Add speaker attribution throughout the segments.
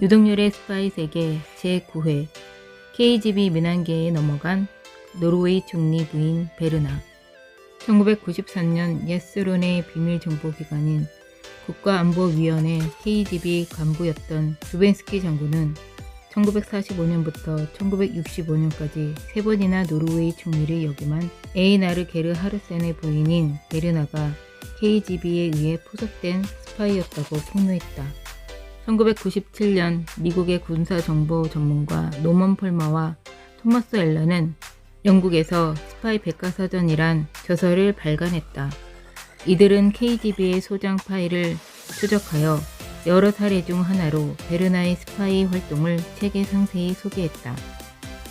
Speaker 1: 유동열의 스파이 세계 제9회 KGB 민항계에 넘어간 노르웨이 총리 부인 베르나 1993년 예스론의 비밀정보기관인 국가안보위원회 KGB 간부였던 두벤스키 장군은 1945년부터 1965년까지 세 번이나 노르웨이 총리를 역임한 에이나르 게르 하르센의 부인인 베르나가 KGB에 의해 포섭된 스파이였다고 폭로했다. 1997년 미국의 군사정보 전문가 노먼 폴마와 토마스 앨런은 영국에서 스파이 백과사전이란 저서를 발간했다. 이들은 KGB의 소장 파일을 추적하여 여러 사례 중 하나로 베르나의 스파이 활동을 책에 상세히 소개했다.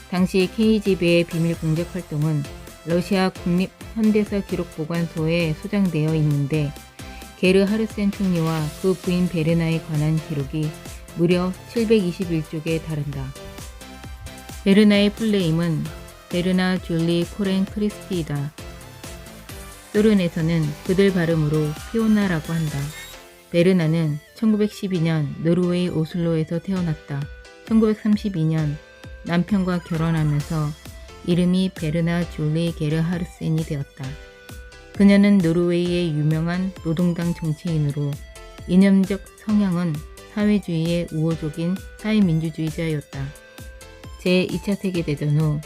Speaker 1: 당시 KGB의 비밀 공작 활동은 러시아 국립 현대사 기록 보관소에 소장되어 있는데 게르 하르센 총리와 그 부인 베르나에 관한 기록이 무려 721쪽에 달한다. 베르나의 풀네임은 베르나 줄리 코렌 크리스티이다. 소련에서는 그들 발음으로 피오나라고 한다. 베르나는 1912년 노르웨이 오슬로에서 태어났다. 1932년 남편과 결혼하면서 이름이 베르나 줄리 게르하르센이 되었다. 그녀는 노르웨이의 유명한 노동당 정치인으로 이념적 성향은 사회주의의 우호적인 사회민주주의자였다. 제2차 세계대전 후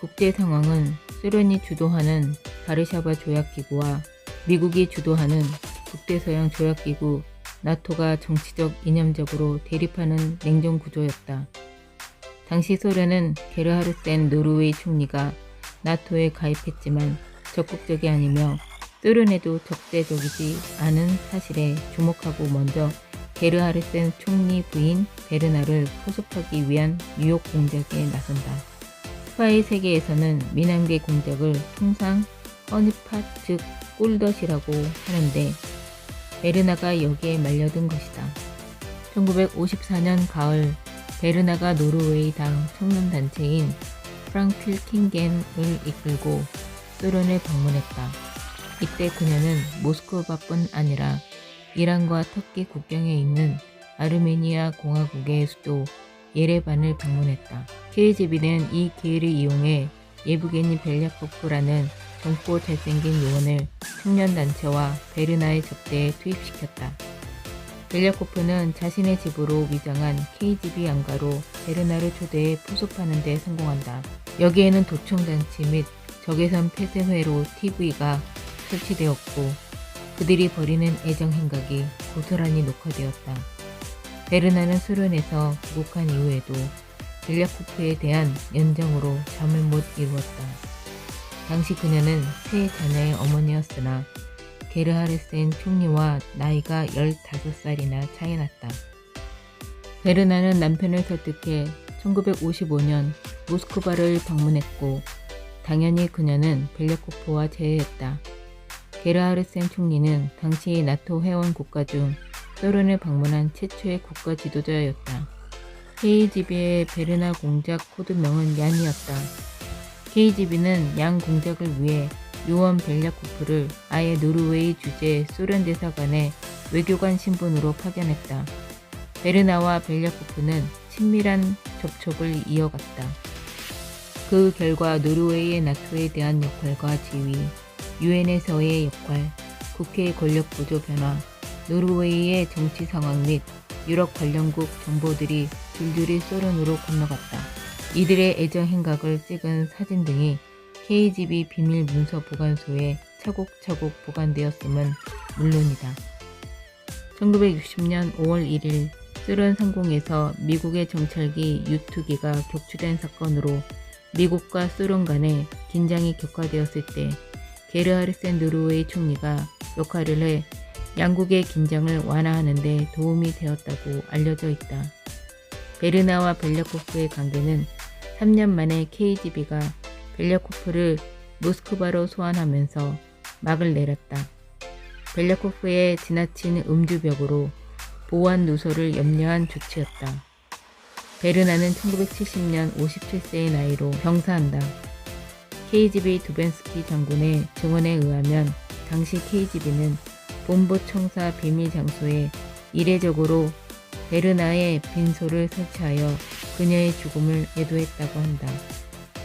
Speaker 1: 국제 상황은 소련이 주도하는 바르샤바 조약기구와 미국이 주도하는 국대서양 조약기구 나토가 정치적 이념적으로 대립하는 냉전 구조였다. 당시 소련은 게르하르센 노르웨이 총리가 나토에 가입했지만 적극적이 아니며 소련에도 적대적이지 않은 사실에 주목하고 먼저 게르하르센 총리 부인 베르나를 포섭하기 위한 뉴욕 공작에 나선다. 스파이 세계에서는 미남계 공작을 통상 허니팟 즉 꿀덫이라고 하는데 베르나가 여기에 말려든 것이다. 1954년 가을 베르나가 노르웨이 당 청년단체인 프랑클 킹겐을 이끌고 소련을 방문했다. 이때 그녀는 모스크바뿐 아니라 이란과 터키 국경에 있는 아르메니아 공화국의 수도 예레반을 방문했다. KGB는 이 기회를 이용해 예브게니 벨야코프라는 젊고 잘생긴 요원을 청년단체와 베르나의 접대에 투입시켰다. 벨야코프는 자신의 집으로 위장한 KGB 안가로 베르나를 초대해 포섭하는 데 성공한다. 여기에는 도청장치 및 적외선 폐쇄회로 TV가 설치되었고 그들이 벌이는 애정 행각이 고스란히 녹화되었다. 베르나는 소련에서 귀국한 이후에도 벨야코프에 대한 연정으로 잠을 못 이루었다. 당시 그녀는 세 자녀의 어머니였으나 게르하르센 총리와 나이가 15살이나 차이 났다. 베르나는 남편을 설득해 1955년 모스크바를 방문했고 당연히 그녀는 벨레코프와 재회했다. 게르하르센 총리는 당시 나토 회원 국가 중 소련을 방문한 최초의 국가 지도자였다. KGB의 베르나 공작 코드명은 얀이었다. KGB는 양 공작을 위해 요원 벨야코프를 아예 노르웨이 주재 소련 대사관의 외교관 신분으로 파견했다. 베르나와 벨야코프는 친밀한 접촉을 이어갔다. 그 결과 노르웨이의 나토에 대한 역할과 지위, 유엔에서의 역할, 국회 권력 구조 변화, 노르웨이의 정치 상황 및 유럽 관련국 정보들이 줄줄이 소련으로 건너갔다. 이들의 애정 행각을 찍은 사진 등이 KGB 비밀 문서 보관소에 차곡차곡 보관되었음은 물론이다. 1960년 5월 1일 소련 상공에서 미국의 정찰기 유투기가 격추된 사건으로 미국과 소련 간의 긴장이 격화되었을 때 게르하르센 노르웨이 총리가 역할을 해 양국의 긴장을 완화하는 데 도움이 되었다고 알려져 있다. 베르나와 벨야코프의 관계는 3년 만에 KGB가 벨야코프를 모스크바로 소환하면서 막을 내렸다. 벨야코프의 지나친 음주벽으로 보안 누소를 염려한 조치였다. 베르나는 1970년 57세의 나이로 병사한다. KGB 두벤스키 장군의 증언에 의하면 당시 KGB는 본부 청사 비밀 장소에 이례적으로 베르나의 빈소를 설치하여 그녀의 죽음을 애도했다고 한다.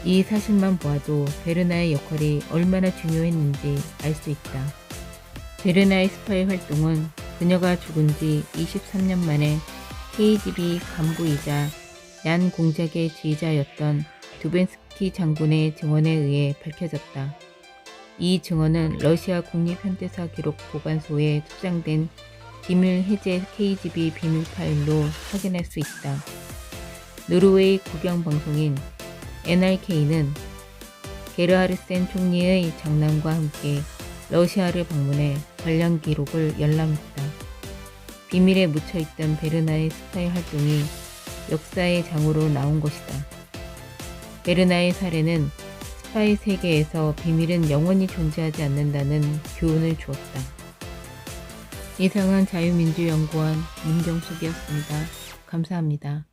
Speaker 1: 이 사실만 보아도 베르나의 역할이 얼마나 중요했는지 알 수 있다. 베르나의 스파이 활동은 그녀가 죽은 지 23년 만에 KGB 간부이자 얀 공작의 지휘자였던 두벤스키 장군의 증언에 의해 밝혀졌다. 이 증언은 러시아 국립현대사 기록 보관소에 소장된 비밀 해제 KGB 비밀 파일로 확인할 수 있다. 노르웨이 국영방송인 NRK는 게르하르센 총리의 장남과 함께 러시아를 방문해 관련 기록을 열람했다. 비밀에 묻혀있던 베르나의 스파이 활동이 역사의 장으로 나온 것이다. 베르나의 사례는 스파이 세계에서 비밀은 영원히 존재하지 않는다는 교훈을 주었다. 이상은 자유민주연구원 민정숙이었습니다. 감사합니다.